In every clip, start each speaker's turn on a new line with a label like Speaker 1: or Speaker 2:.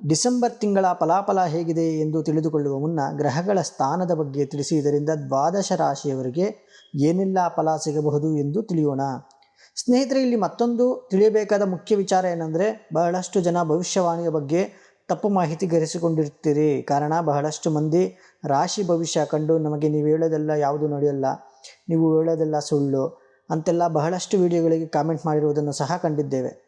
Speaker 1: December ತಿಂಗಳ ಫಲಾಫಲ ಹೇಗಿದೆ ಎಂದು ತಿಳಿದುಕೊಳ್ಳುವ ಮುನ್ನ ಗ್ರಹಗಳ ಸ್ಥಾನದ ಬಗ್ಗೆ ತಿಳಿಸಿ, ಇದರಿಂದ ದ್ವಾದಶ ರಾಶಿಯವರಿಗೆ ಏನೆಲ್ಲ ಫಲ ಸಿಗಬಹುದು ಎಂದು ತಿಳಿಯೋಣ. ಸ್ನೇಹಿತರೆ, ಇಲ್ಲಿ ಮತ್ತೊಂದು ತಿಳಿಯಬೇಕಾದ ಮುಖ್ಯ ವಿಚಾರ ಏನಂದರೆ, ಬಹಳಷ್ಟು ಜನ ಭವಿಷ್ಯವಾಣಿಯ ಬಗ್ಗೆ ತಪ್ಪು ಮಾಹಿತಿ ಗರಿಸಿಕೊಂಡಿರ್ತೀರಿ ಕಾರಣ, ಬಹಳಷ್ಟು ಮಂದಿ ರಾಶಿ ಭವಿಷ್ಯ ಕಂಡು ನಮಗೆ ನೀವು ಹೇಳೋದೆಲ್ಲ ಯಾವುದು ನಡೆಯಲ್ಲ, ನೀವು ಹೇಳೋದೆಲ್ಲ ಸುಳ್ಳು. ಅಂತೆಲ್ಲ ಬಹಳಷ್ಟು ವಿಡಿಯೋಗಳಿಗೆ ಕಾಮೆಂಟ್ ಮಾಡಿರುವುದನ್ನು ಸಹ ಕಂಡಿದ್ದೇವೆ.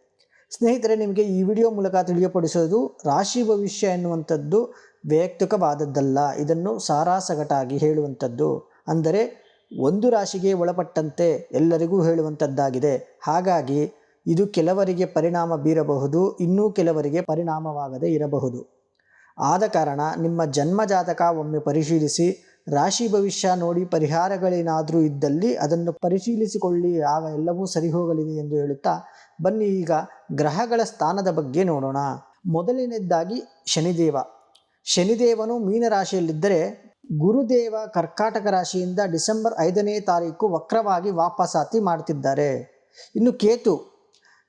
Speaker 1: ಸ್ನೇಹಿತರೆ, ನಿಮಗೆ ಈ ವಿಡಿಯೋ ಮೂಲಕ ತಿಳಿಯಪಡಿಸೋದು ರಾಶಿ ಭವಿಷ್ಯ ಎನ್ನುವಂಥದ್ದು ವೈಯಕ್ತಿಕವಾದದ್ದಲ್ಲ. ಇದನ್ನು ಸಾರಾಸಗಟಾಗಿ ಹೇಳುವಂಥದ್ದು. ಅಂದರೆ, ಒಂದು ರಾಶಿಗೆ ಒಳಪಟ್ಟಂತೆ ಎಲ್ಲರಿಗೂ ಹೇಳುವಂಥದ್ದಾಗಿದೆ. ಹಾಗಾಗಿ, ಇದು ಕೆಲವರಿಗೆ ಪರಿಣಾಮ ಬೀರಬಹುದು, ಇನ್ನೂ ಕೆಲವರಿಗೆ ಪರಿಣಾಮವಾಗದೇ ಇರಬಹುದು. ಆದ ಕಾರಣ, ನಿಮ್ಮ ಜನ್ಮ ಒಮ್ಮೆ ಪರಿಶೀಲಿಸಿ ರಾಶಿ ಭವಿಷ್ಯ ನೋಡಿ ಪರಿಹಾರಗಳೇನಾದರೂ ಇದ್ದಲ್ಲಿ ಅದನ್ನು ಪರಿಶೀಲಿಸಿಕೊಳ್ಳಿ, ಆಗ ಎಲ್ಲವೂ ಸರಿ ಹೋಗಲಿದೆ ಎಂದು ಹೇಳುತ್ತಾ, ಬನ್ನಿ ಈಗ ಗ್ರಹಗಳ ಸ್ಥಾನದ ಬಗ್ಗೆ ನೋಡೋಣ. ಮೊದಲನೇದಾಗಿ ಶನಿದೇವ. ಶನಿದೇವನು ಮೀನರಾಶಿಯಲ್ಲಿದ್ದರೆ ಗುರುದೇವ ಕರ್ಕಾಟಕ ರಾಶಿಯಿಂದ ಡಿಸೆಂಬರ್ ಐದನೇ ತಾರೀಕು ವಕ್ರವಾಗಿ ವಾಪಸಾತಿ ಮಾಡ್ತಿದ್ದಾರೆ. ಇನ್ನು ಕೇತು.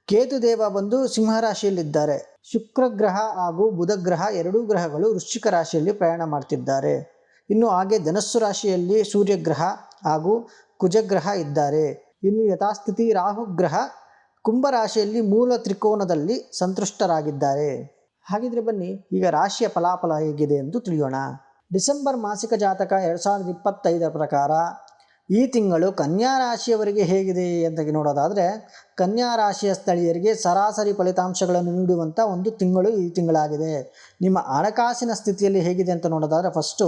Speaker 1: ಕೇತು ದೇವ ಬಂದು ಸಿಂಹರಾಶಿಯಲ್ಲಿದ್ದಾರೆ ಶುಕ್ರ ಗ್ರಹ ಹಾಗೂ ಬುಧ ಗ್ರಹ ಎರಡೂ ಗ್ರಹಗಳು ವೃಶ್ಚಿಕ ರಾಶಿಯಲ್ಲಿ ಪ್ರಯಾಣ ಮಾಡ್ತಿದ್ದಾರೆ. ಇನ್ನು ಹಾಗೆ ಧನಸ್ಸು ರಾಶಿಯಲ್ಲಿ ಸೂರ್ಯಗ್ರಹ ಹಾಗೂ ಕುಜಗ್ರಹ ಇದ್ದಾರೆ. ಇನ್ನು ಯಥಾಸ್ಥಿತಿ ರಾಹುಗ್ರಹ ಕುಂಭರಾಶಿಯಲ್ಲಿ ಮೂಲ ತ್ರಿಕೋನದಲ್ಲಿ ಸಂತುಷ್ಟರಾಗಿದ್ದಾರೆ. ಹಾಗಿದ್ರೆ ಬನ್ನಿ, ಈಗ ರಾಶಿಯ ಫಲಾಫಲ ಹೇಗಿದೆ ಎಂದು ತಿಳಿಯೋಣ. ಡಿಸೆಂಬರ್ ಮಾಸಿಕ ಜಾತಕ ಎರಡು ಸಾವಿರದ ಇಪ್ಪತ್ತೈದರ ಪ್ರಕಾರ, ಈ ತಿಂಗಳು ಕನ್ಯಾ ರಾಶಿಯವರಿಗೆ ಹೇಗಿದೆ ಅಂತ ನೋಡೋದಾದರೆ, ಕನ್ಯಾ ರಾಶಿಯ ಸ್ಥಳೀಯರಿಗೆ ಸರಾಸರಿ ಫಲಿತಾಂಶಗಳನ್ನು ನೀಡುವಂಥ ಒಂದು ತಿಂಗಳು ಈ ತಿಂಗಳಾಗಿದೆ. ನಿಮ್ಮ ಹಣಕಾಸಿನ ಸ್ಥಿತಿಯಲ್ಲಿ ಹೇಗಿದೆ ಅಂತ ನೋಡೋದಾದರೆ ಫಸ್ಟು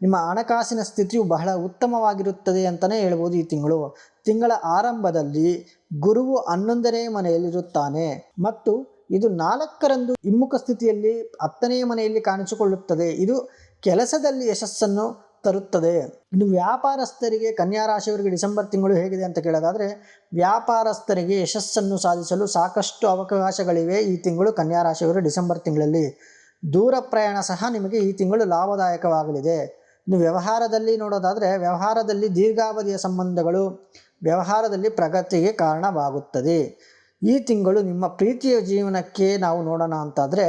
Speaker 1: ನಿಮ್ಮ ಹಣಕಾಸಿನ ಸ್ಥಿತಿಯು ಬಹಳ ಉತ್ತಮವಾಗಿರುತ್ತದೆ ಅಂತಲೇ ಹೇಳ್ಬೋದು ಈ ತಿಂಗಳು. ತಿಂಗಳ ಆರಂಭದಲ್ಲಿ ಗುರುವು ಹನ್ನೊಂದನೇ ಮನೆಯಲ್ಲಿರುತ್ತಾನೆ. ಮತ್ತು ಇದು ನಾಲ್ಕರಂದು ಹಿಮ್ಮುಖ ಸ್ಥಿತಿಯಲ್ಲಿ ಹತ್ತನೇ ಮನೆಯಲ್ಲಿ ಕಾಣಿಸಿಕೊಳ್ಳುತ್ತದೆ. ಇದು ಕೆಲಸದಲ್ಲಿ ಯಶಸ್ಸನ್ನು ತರುತ್ತದೆ. ಇನ್ನು ವ್ಯಾಪಾರಸ್ಥರಿಗೆ ಕನ್ಯಾ ರಾಶಿಯವರಿಗೆ ಡಿಸೆಂಬರ್ ತಿಂಗಳು ಹೇಗಿದೆ ಅಂತ ಕೇಳೋದಾದರೆ, ವ್ಯಾಪಾರಸ್ಥರಿಗೆ ಯಶಸ್ಸನ್ನು ಸಾಧಿಸಲು ಸಾಕಷ್ಟು ಅವಕಾಶಗಳಿವೆ ಈ ತಿಂಗಳು ಕನ್ಯಾ ರಾಶಿಯವರು ಡಿಸೆಂಬರ್ ತಿಂಗಳಲ್ಲಿ. ದೂರ ಪ್ರಯಾಣ ಸಹ ನಿಮಗೆ ಈ ತಿಂಗಳು ಲಾಭದಾಯಕವಾಗಲಿದೆ. ಇನ್ನು ವ್ಯವಹಾರದಲ್ಲಿ ನೋಡೋದಾದರೆ ವ್ಯವಹಾರದಲ್ಲಿ ದೀರ್ಘಾವಧಿಯ ಸಂಬಂಧಗಳು ವ್ಯವಹಾರದಲ್ಲಿ ಪ್ರಗತಿಗೆ ಕಾರಣವಾಗುತ್ತದೆ. ಈ ತಿಂಗಳು ನಿಮ್ಮ ಪ್ರೀತಿಯ ಜೀವನಕ್ಕೆ ನಾವು ನೋಡೋಣ ಅಂತಾದರೆ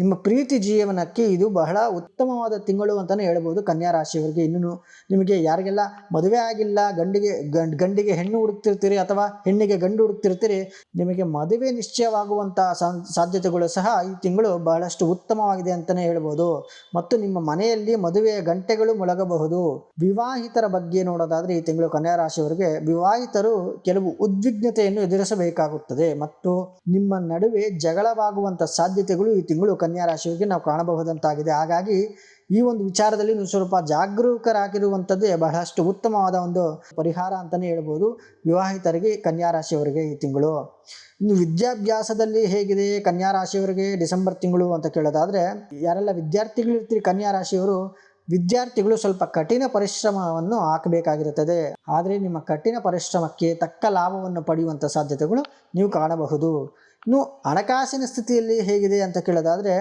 Speaker 1: ನಿಮ್ಮ ಪ್ರೀತಿ ಜೀವನಕ್ಕೆ ಇದು ಬಹಳ ಉತ್ತಮವಾದ ತಿಂಗಳು ಅಂತಲೇ ಹೇಳ್ಬೋದು ಕನ್ಯಾ ರಾಶಿಯವರಿಗೆ ಇನ್ನೂ ನಿಮಗೆ ಯಾರಿಗೆಲ್ಲ ಮದುವೆ ಆಗಿಲ್ಲ, ಗಂಡಿಗೆ ಗಂಡ್, ಗಂಡಿಗೆ ಹೆಣ್ಣು ಹುಡುಕ್ತಿರ್ತೀರಿ ಅಥವಾ ಹೆಣ್ಣಿಗೆ ಗಂಡು ಹುಡುಕ್ತಿರ್ತೀರಿ, ನಿಮಗೆ ಮದುವೆ ನಿಶ್ಚಯವಾಗುವಂಥ ಸಾಧ್ಯತೆಗಳು ಸಹ ಈ ತಿಂಗಳು ಬಹಳಷ್ಟು ಉತ್ತಮವಾಗಿದೆ ಅಂತಲೇ ಹೇಳ್ಬೋದು. ಮತ್ತು ನಿಮ್ಮ ಮನೆಯಲ್ಲಿ ಮದುವೆಯ ಗಂಟೆಗಳು ಮೊಳಗಬಹುದು. ವಿವಾಹಿತರ ಬಗ್ಗೆ ನೋಡೋದಾದರೆ ಈ ತಿಂಗಳು ಕನ್ಯಾ ರಾಶಿಯವರಿಗೆ ವಿವಾಹಿತರು ಕೆಲವು ಉದ್ವಿಗ್ನತೆಯನ್ನು ಎದುರಿಸಬೇಕಾಗುತ್ತದೆ. ಮತ್ತು ನಿಮ್ಮ ನಡುವೆ ಜಗಳವಾಗುವಂಥ ಸಾಧ್ಯತೆಗಳು ಈ ತಿಂಗಳು ರಾಶಿಯವರಿಗೆ ನಾವು ಕಾಣಬಹುದಂತಾಗಿದೆ. ಹಾಗಾಗಿ ಈ ಒಂದು ವಿಚಾರದಲ್ಲಿ ನೀವು ಸ್ವಲ್ಪ ಜಾಗರೂಕರಾಗಿರುವಂಥದ್ದೇ ಬಹಳಷ್ಟು ಉತ್ತಮವಾದ ಒಂದು ಪರಿಹಾರ ಅಂತಲೇ ಹೇಳ್ಬೋದು. ವಿವಾಹಿತರಿಗೆ, ಕನ್ಯಾ ರಾಶಿಯವರಿಗೆ ಈ ತಿಂಗಳು. ಇನ್ನು ವಿದ್ಯಾಭ್ಯಾಸದಲ್ಲಿ ಹೇಗಿದೆ? ಕನ್ಯಾ ರಾಶಿಯವರಿಗೆ ಡಿಸೆಂಬರ್ ತಿಂಗಳು ಅಂತ ಕೇಳೋದಾದರೆ, ಯಾರೆಲ್ಲ ವಿದ್ಯಾರ್ಥಿಗಳಿರ್ತೀರಿ ಕನ್ಯಾ ರಾಶಿಯವರು, ವಿದ್ಯಾರ್ಥಿಗಳು ಸ್ವಲ್ಪ ಕಠಿಣ ಪರಿಶ್ರಮವನ್ನು ಹಾಕಬೇಕಾಗಿರುತ್ತದೆ. ಆದರೆ ನಿಮ್ಮ ಕಠಿಣ ಪರಿಶ್ರಮಕ್ಕೆ ತಕ್ಕ ಲಾಭವನ್ನು ಪಡೆಯುವಂಥ ಸಾಧ್ಯತೆಗಳು ನೀವು ಕಾಣಬಹುದು. ಇನ್ನು ಹಣಕಾಸಿನ ಸ್ಥಿತಿಯಲ್ಲಿ ಹೇಗಿದೆ ಅಂತ ಕೇಳೋದಾದರೆ,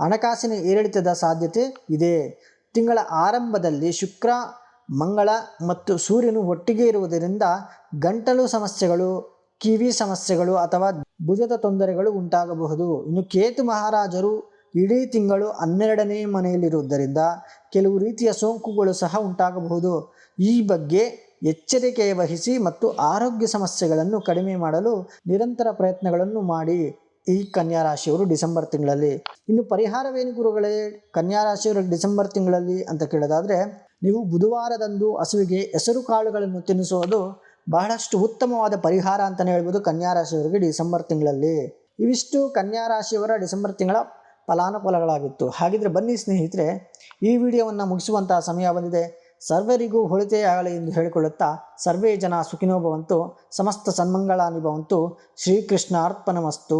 Speaker 1: ಹಣಕಾಸಿನ ಏರಿಳಿತದ ಸಾಧ್ಯತೆ ಇದೆ. ತಿಂಗಳ ಆರಂಭದಲ್ಲಿ ಶುಕ್ರ, ಮಂಗಳ ಮತ್ತು ಸೂರ್ಯನು ಒಟ್ಟಿಗೆ ಇರುವುದರಿಂದ ಗಂಟಲು ಸಮಸ್ಯೆಗಳು, ಕಿವಿ ಸಮಸ್ಯೆಗಳು ಅಥವಾ ಭುಜದ ತೊಂದರೆಗಳು ಉಂಟಾಗಬಹುದು. ಇನ್ನು ಕೇತು ಮಹಾರಾಜರು ಇಡೀ ತಿಂಗಳು ಹನ್ನೆರಡನೇ ಮನೆಯಲ್ಲಿರುವುದರಿಂದ ಕೆಲವು ರೀತಿಯ ಸೋಂಕುಗಳು ಸಹ ಉಂಟಾಗಬಹುದು. ಈ ಬಗ್ಗೆ ಎಚ್ಚರಿಕೆ ವಹಿಸಿ ಮತ್ತು ಆರೋಗ್ಯ ಸಮಸ್ಯೆಗಳನ್ನು ಕಡಿಮೆ ಮಾಡಲು ನಿರಂತರ ಪ್ರಯತ್ನಗಳನ್ನು ಮಾಡಿ ಈ ಕನ್ಯಾ ರಾಶಿಯವರು ಡಿಸೆಂಬರ್ ತಿಂಗಳಲ್ಲಿ. ಇನ್ನು ಪರಿಹಾರವೇನು ಗುರುಗಳೇ? ಕನ್ಯಾ ರಾಶಿಯವರು ಡಿಸೆಂಬರ್ ತಿಂಗಳಲ್ಲಿ ಅಂತ ಕೇಳೋದಾದರೆ, ನೀವು ಬುಧವಾರದಂದು ಹಸುವಿಗೆ ಹೆಸರು ಕಾಳುಗಳನ್ನು ತಿನ್ನಿಸುವುದು ಬಹಳಷ್ಟು ಉತ್ತಮವಾದ ಪರಿಹಾರ ಅಂತಲೇ ಹೇಳ್ಬೋದು ಕನ್ಯಾ ರಾಶಿಯವರಿಗೆ ಡಿಸೆಂಬರ್ ತಿಂಗಳಲ್ಲಿ. ಇವಿಷ್ಟು ಕನ್ಯಾ ರಾಶಿಯವರ ಡಿಸೆಂಬರ್ ತಿಂಗಳ ಫಲಾನುಫಲಗಳಾಗಿತ್ತು. ಹಾಗಿದ್ರೆ ಬನ್ನಿ ಸ್ನೇಹಿತರೆ, ಈ ವಿಡಿಯೋವನ್ನು ಮುಗಿಸುವಂತಹ ಸಮಯ ಬಂದಿದೆ. ಸರ್ವರಿಗೂ ಹೊಳಿತೆಯಾಗಲಿ ಎಂದು ಹೇಳಿಕೊಳ್ಳುತ್ತಾ ಸರ್ವೇ ಜನ ಸುಖಿನೋ ಭವಂತು ಸಮಸ್ತ ಸನ್ಮಂಗಳಾನಿ ಭವಂತು ಶ್ರೀಕೃಷ್ಣ ಅರ್ಪಣಮಸ್ತು